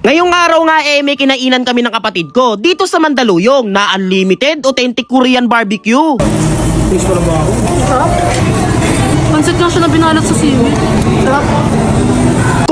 Ngayong araw nga eh, may kinainan kami ng kapatid ko dito sa Mandaluyong na unlimited authentic Korean barbecue. Please na ba ako? Pansit nga siya na binalat sa seaweed. Sarap.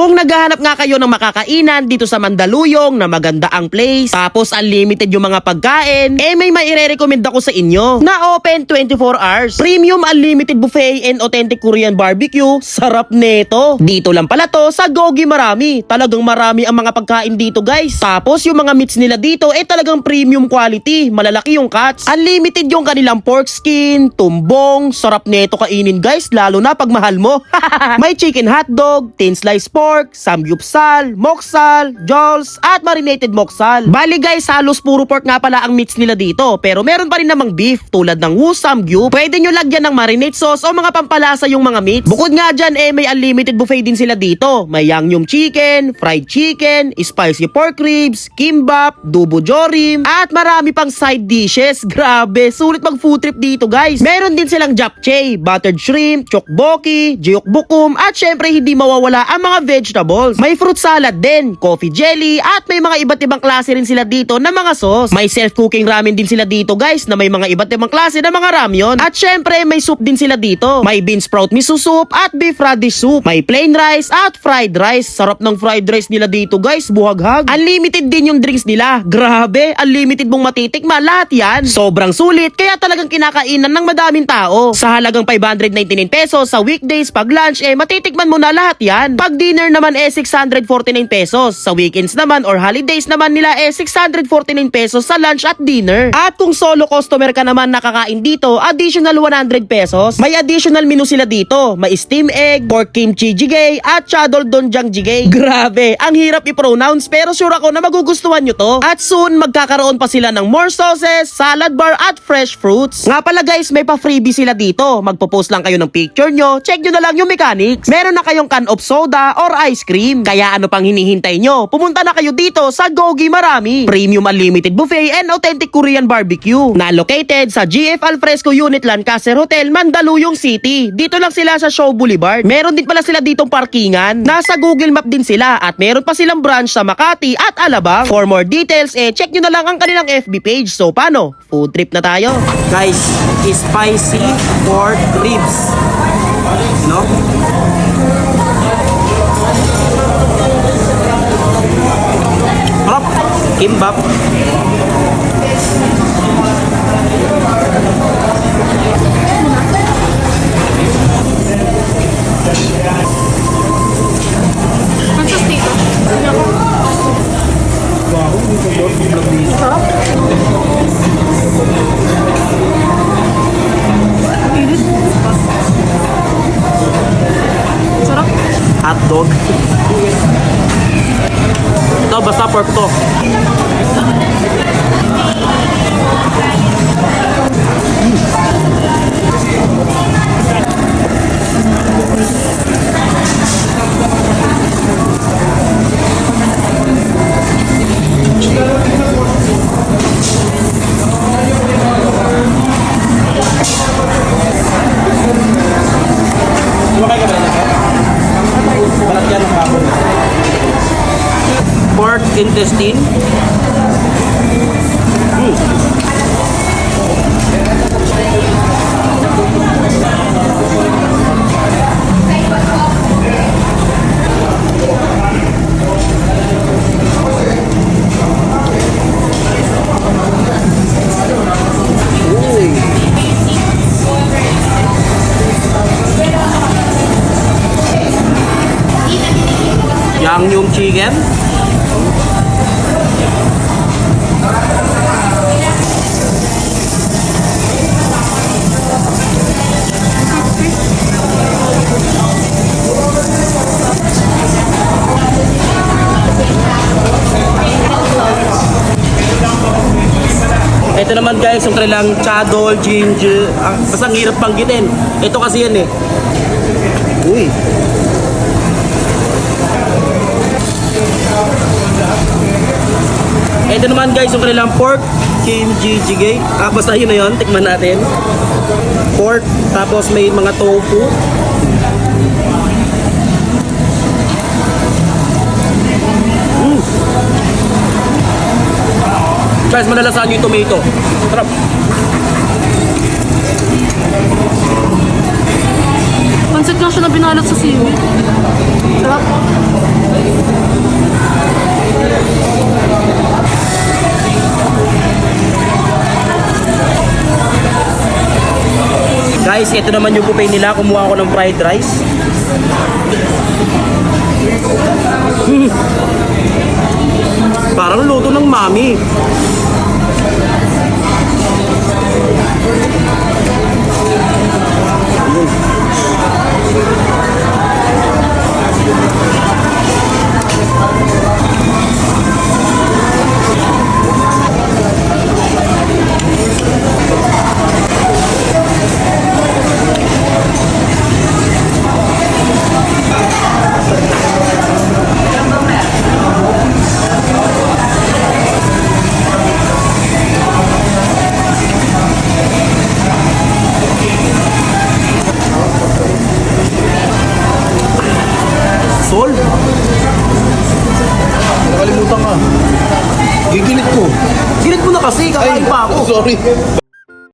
Kung naghahanap nga kayo ng makakainan dito sa Mandaluyong na maganda ang place, tapos unlimited yung mga pagkain, eh may maire-recommend ako sa inyo na open 24 hours. Premium unlimited buffet and authentic Korean barbecue, sarap neto. Dito lang pala to sa Gogi Marami. Talagang marami ang mga pagkain dito guys. Tapos yung mga meats nila dito eh talagang premium quality, malalaki yung cuts. Unlimited yung kanilang pork skin, tumbong, sarap neto kainin guys, lalo na pag mahal mo. may chicken hotdog, thin sliced pork, samgyupsal, moksal, jols, at marinated moksal. Bali guys, halos puro pork nga pala ang meats nila dito. Pero meron pa rin namang beef tulad ng wu samgyup. Pwede nyo lagyan ng marinade sauce o mga pampalasa yung mga meats. Bukod nga dyan, eh may unlimited buffet din sila dito. May yangnyeom chicken, fried chicken, spicy pork ribs, kimbap, dubo jorim, at marami pang side dishes. Grabe, sulit mag food trip dito guys. Meron din silang japchae, buttered shrimp, chokboki, jiyokbukum, at syempre hindi mawawala ang mga vegetables. May fruit salad din, coffee jelly, at may mga iba't ibang klase rin sila dito na mga sauce. May self-cooking ramen din sila dito guys na may mga iba't ibang klase na mga ramyon. At syempre may soup din sila dito. May bean sprout miso soup at beef radish soup. May plain rice at fried rice. Sarap ng fried rice nila dito guys, buhaghag. Unlimited din yung drinks nila. Grabe, unlimited mong matitikma lahat yan. Sobrang sulit kaya talagang kinakainan ng madaming tao. Sa halagang 599 pesos sa weekdays pag lunch eh matitikman mo na lahat yan. Pag dinner naman eh 649 pesos. Sa weekends naman or holidays naman nila eh 649 pesos sa lunch at dinner. At kung solo customer ka naman nakakain dito, additional 100 pesos. May additional menu sila dito. May steam egg, pork kimchi jjigae, at chadol donjang jjigae. Grabe, ang hirap i-pronounce pero sure ako na magugustuhan nyo to. At soon, magkakaroon pa sila ng more sauces, salad bar, at fresh fruits. Nga pala guys, may pa freebie sila dito. Magpo-post lang kayo ng picture nyo, check nyo na lang yung mechanics. Meron na kayong can of soda or ice cream. Kaya ano pang hinihintay nyo? Pumunta na kayo dito sa Gogi Marami. Premium Unlimited Buffet and Authentic Korean Barbecue. Na located sa GF Alfresco Unit Lancaster Hotel, Mandaluyong City. Dito lang sila sa Show Boulevard. Meron din pala sila ditong parkingan. Nasa Google Map din sila at meron pa silang branch sa Makati at Alabang. For more details, eh check nyo na lang ang kanilang FB page. So paano? Food trip na tayo. Guys, spicy pork ribs. No? Kimbap. Pansit dito. Ito, basta pork to. Intestine. Yangnyeom chicken. Ito naman guys, yung kanilang chadol, ginger, ah, basta ang hirap panggitin. Ito kasi yan eh. Uy, Ito naman guys, yung kanilang pork kimchi jjigae. Ah, basta yun na yun. Tikman natin. Pork, tapos may mga tofu. Guys, malalasahan yung tomato. Sarap. Pansit nga siya na binalot sa seaweed. Sarap. Guys, ito naman yung buffet nila. Kumuha ako ng fried rice. Hmm. Parang luto ng mami. Sorry.